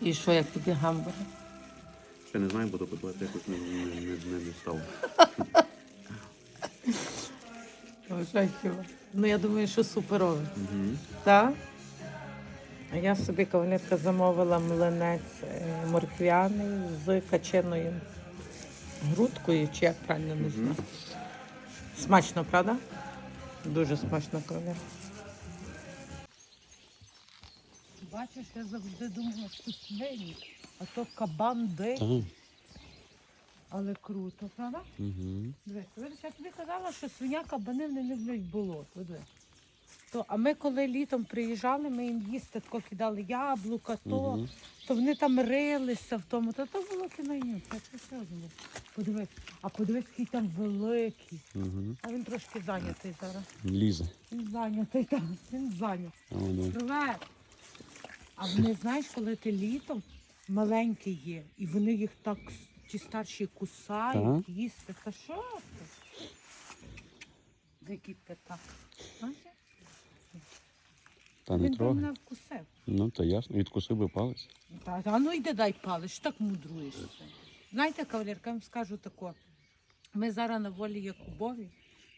І що, як тобі гамбургер? Ще не знаю, буду готувати якось не, не, не, не дістав. Жахіво. Ну, я думаю, що суперове. Угу. Так? А я собі кавалерка замовила млинець е, морквяний з каченою грудкою, чи як правильно не знаю. Смачно, правда? Дуже смачно кавалерка. Бачиш, я завжди думала, що свині, а то кабан дик, Так. але круто, правда? Угу. Дивись, видиш, я тобі казала, що свиня кабани не люблять болото. То, а ми коли літом приїжджали, ми їм їсти тако кидали яблука, то, Мгм. то вони там рилися в тому, то то було кіною. Це все серйозно. Подивись, а подивись, який там великий. Угу. А він трошки зайнятий зараз. Лізе. Він зайнятий там, він зайнятий. Привет. А вони, знаєш, коли ти літом маленькі є, і вони їх так ті старші кусають, їсти. Та що ти? Який. Бачиш? Та не Він би трогай. мене вкусив. Ну, то ясно. Відкусив би палець. Та, а ну йди дай палиш, так мудруєшся. Знаєте, кавалерка, я вам скажу тако. Ми зараз на волі Якубові.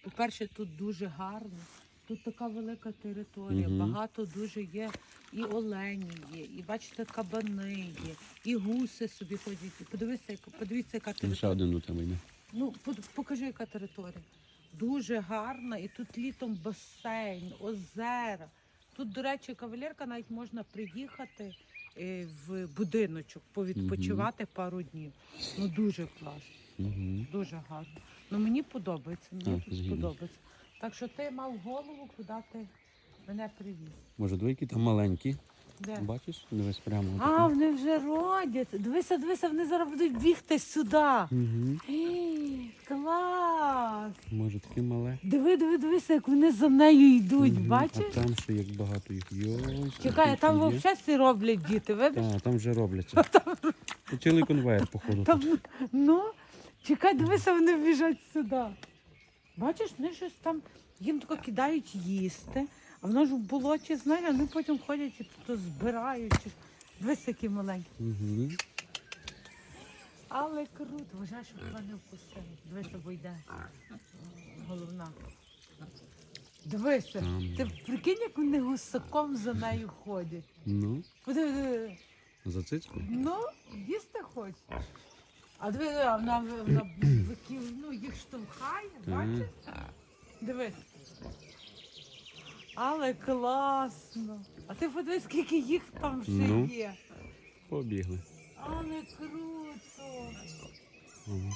По-перше, тут дуже гарно. Тут така велика територія, Мгм. багато дуже є. І олені є, і бачите, кабани є, і гуси собі ходять. Подивіться, яка- подивіться, яка Ще територія. один до йде. Ну, под- покажи, яка територія. Дуже гарна, і тут літом басейн, озера. Тут, до речі, кавалерка навіть можна приїхати е, в будиночок, повідпочивати пару днів. Ну дуже класно, Угу. дуже гарно. Ну мені подобається, мені Так, тут згідно. подобається. Так що ти мав голову, куди ти мене привіз. Може, двійки там маленькі. Де? Бачиш? Дивись прямо. А, вони вже родять. Дивися, дивися, вони зараз будуть бігти сюди. Угу. Ей, клас! Може, таке мале. Диви, диви, дивися, як вони за нею йдуть, Мгм. бачиш? А там ще як багато їх. Йой, Чекай, а там взагалі всі роблять діти, видиш? Так, там вже робляться. Тут Цілий конвейер, походу. Там, ну, чекай, дивися, вони біжать сюди. Бачиш, вони щось там, їм тако кидають їсти, а воно ж в болоті, знаєш, вони потім ходять і тут збирають. чи- Дивись, які маленькі. Угу. Але круто, вважай, щоб тебе не вкусили. Дивися, бо йде. Головна. Дивися, Там. ти прикинь, як вони гусаком за нею ходять. Ну, Подиви, диви. за цицьку. Ну, їсти хочеш. А диви, вона, вона виків, ну, їх штовхає, бачиш? Дивись. Але класно. А ти подивись, скільки їх там ще Ну. є. Побігли. Але круто. Ага.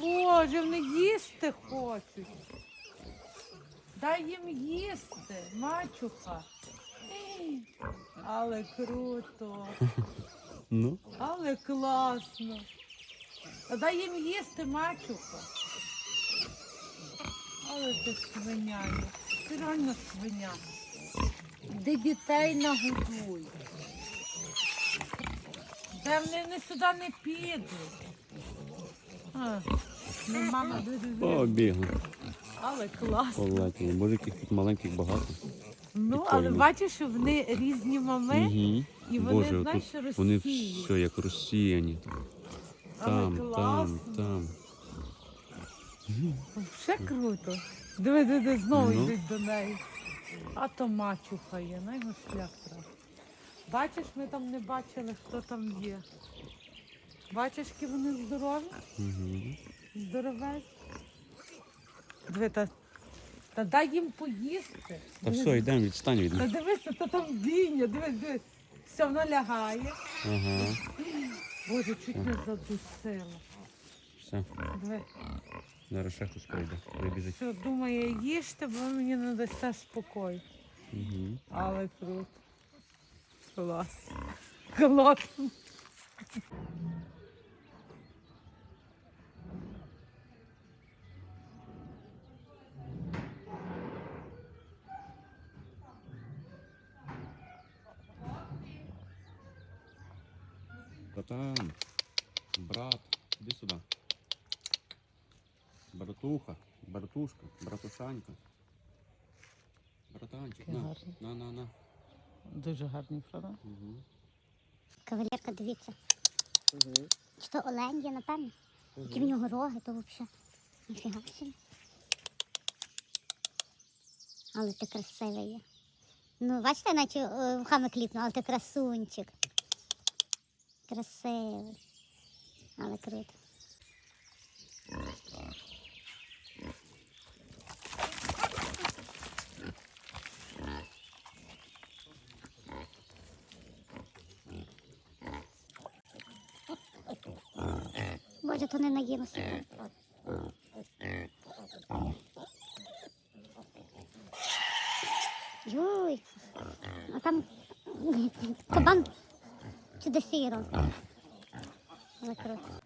Боже, вони їсти хочуть. Дай їм їсти, мачуха. Ей, Але круто. Ну, Але класно. Дай їм їсти, мачуха. Але ти свиня. Ти реально свиня. Де дітей нагодуй. Де вони не сюди не підуть. А, ну, мама, побігли. Але класно. Полетіли. Боже, яких тут маленьких багато. Ну, але Прикольно. бачиш, що вони різні мами, Угу. і вони, Боже, знаєш, тут що вони розсіюють. все як розсіяні. Але Там, класно. там, там. Все круто. Диви, диви, диви, знову Ну. йдуть до неї. А то мачуха є, на його шлях треба. Бачиш, ми там не бачили, хто там є. Бачиш, які вони здорові? Угу. Здоровезні. Диви, та, та дай їм поїсти. Та Диви, все, йдемо, відстань від Та них. дивися, то там бійня, дивись, дивись. Все, воно лягає. Ага. Боже, чуть не задусила. Все. Давай. Зараз ще хтось прийде. Прибіжить. Все, думає, їжте, бо мені не дасте спокій. Угу. Але круто. Клас. Клас. Братан, брат, іди сюди. Братуха, братушка, братушанька. Братанчик, Який на, гарний. на, на, на. Дуже гарний, правда? Угу. Кавалерка, дивіться. Угу. Чи то олень є, напевно? Які в нього роги, то взагалі. Ніфіга собі. Але ти красивий є. Ну, бачите, наче е, вухами кліпну, але ти красунчик. Красивий. Але круто. Боже, то не наїмося. Юй. А там кабан де сіро. Але круто.